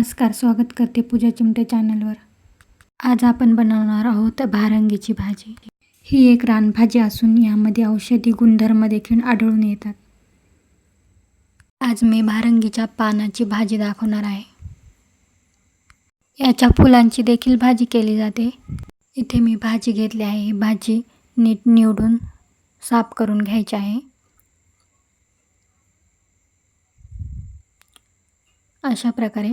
नमस्कार स्वागत करते पूजा चिमटे चॅनलवर आज आपण बनवणार आहोत भारंगीची भाजी. ही एक रानभाजी असून यामध्ये औषधी गुणधर्म देखील आढळून येतात. आज मी भारंगीच्या पानाची भाजी दाखवणार आहे. याच्या फुलांची देखील भाजी केली जाते. इथे मी भाजी घेतली आहे. ही भाजी नीट निवडून साफ करून घ्यायची आहे. अशा प्रकारे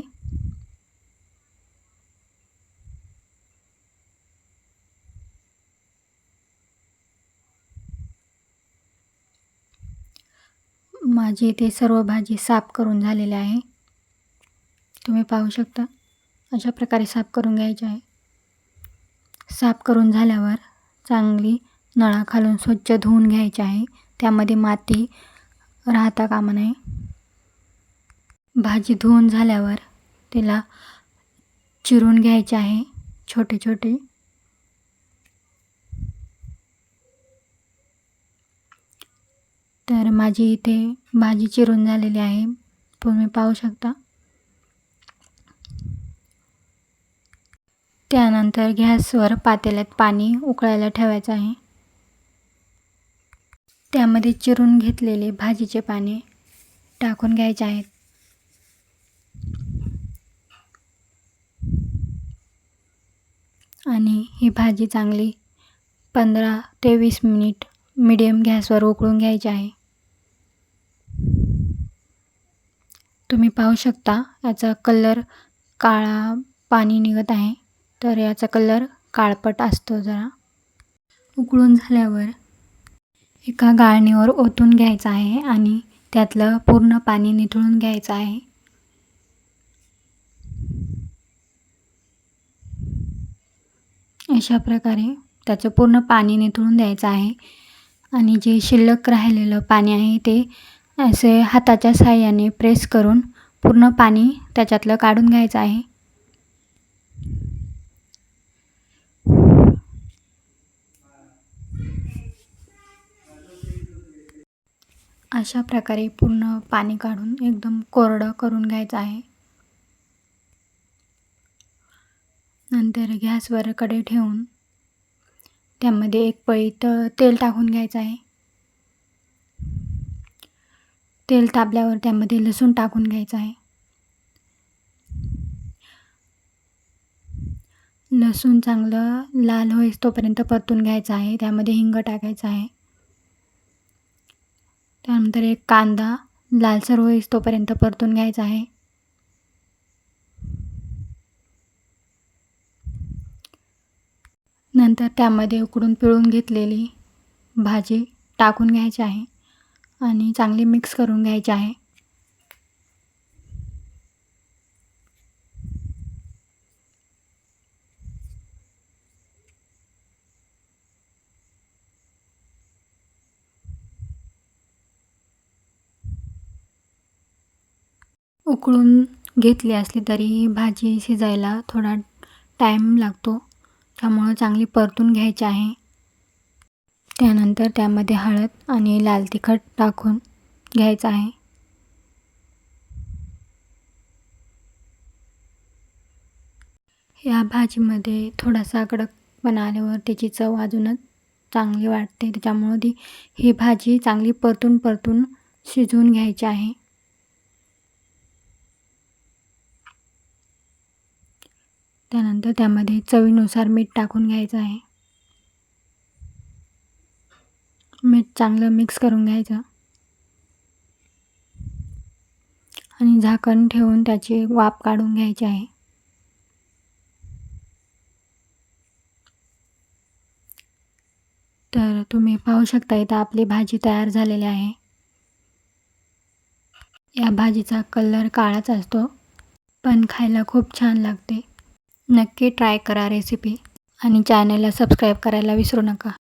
माझी इथे सर्व भाजी साफ करून झालेली आहे. तुम्ही पाहू शकता अशा प्रकारे साफ करून घ्यायची आहे. साफ करून झाल्यावर चांगली नळाखालून स्वच्छ धुवून घ्यायची आहे. त्यामध्ये माती राहता कामा नये. भाजी धुवून झाल्यावर तिला चिरून घ्यायची आहे छोटे छोटे तर माझी इथे भाजी चिरून झालेली आहे. तुम्ही पाहू शकता. त्यानंतर गॅसवर पातेल्यात पाणी उकळायला ठेवायचं आहे. त्यामध्ये चिरून घेतलेले भाजीचे पाणी टाकून घ्यायचे आहेत. आणि ही भाजी चांगली पंधरा ते वीस मिनिट मिडियम गॅसवर उकळून घ्यायची आहे. तुम्ही पाहू शकता याचा कलर काळा पाणी निघत आहे. तर याचा कलर काळपट असतो जरा. उकळून झाल्यावर एका गाळणीवर ओतून घ्यायचं आहे आणि त्यातलं पूर्ण पाणी निथळून घ्यायचं आहे. अशा प्रकारे त्याचं पूर्ण पाणी निथळून द्यायचं आहे आणि जे शिल्लक राहिलेलं पाणी आहे ते असे हाताच्या साहाय्याने प्रेस करून पूर्ण पाणी त्याच्यातलं काढून घ्यायचं आहे. अशा प्रकारे पूर्ण पाणी काढून एकदम कोरडं करून घ्यायचं आहे. नंतर गॅसवर कडे ठेवून त्यामध्ये एक पळी तेल टाकून घ्यायचं आहे. तेल तापल्यावर त्यामध्ये लसूण टाकून घ्यायचं आहे. लसूण चांगलं लाल होईस तोपर्यंत परतून घ्यायचं आहे. त्यामध्ये हिंग टाकायचं आहे. त्यानंतर एक कांदा लालसर होईस तोपर्यंत परतून घ्यायचा आहे. नंतर त्यामध्ये उकडून पिळून घेतलेली भाजी टाकून घ्यायची आहे. आणि चांगली मिक्स करून घ्यायची आहे. उकळून घेतली असली तरी ही भाजी शिजायला थोडा टाईम लागतो. त्यामुळं चांगली परतून घ्यायची आहे. त्यानंतर त्यामध्ये हळद आणि लाल तिखट टाकून घ्यायचं आहे. या भाजीमध्ये थोडासा कडकपणा आल्यावर त्याची चव अजूनच चांगली वाटते. त्याच्यामुळं ती ही भाजी चांगली परतून परतून शिजवून घ्यायची आहे. त्यानंतर त्यामध्ये चवीनुसार मीठ टाकून घ्यायचं आहे. मीठ चांगलं मिक्स करून घ्यायचं. आणि झाकण ठेवून त्याची वाफ काढून घ्यायची आहे. तर तुम्ही पाहू शकता इथं आपली भाजी तयार झालेली आहे. या भाजीचा कलर काळाच असतो पण खायला खूप छान लागते. नक्की ट्राय करा रेसिपी आणि चॅनलला सबस्क्राईब करायला विसरू नका.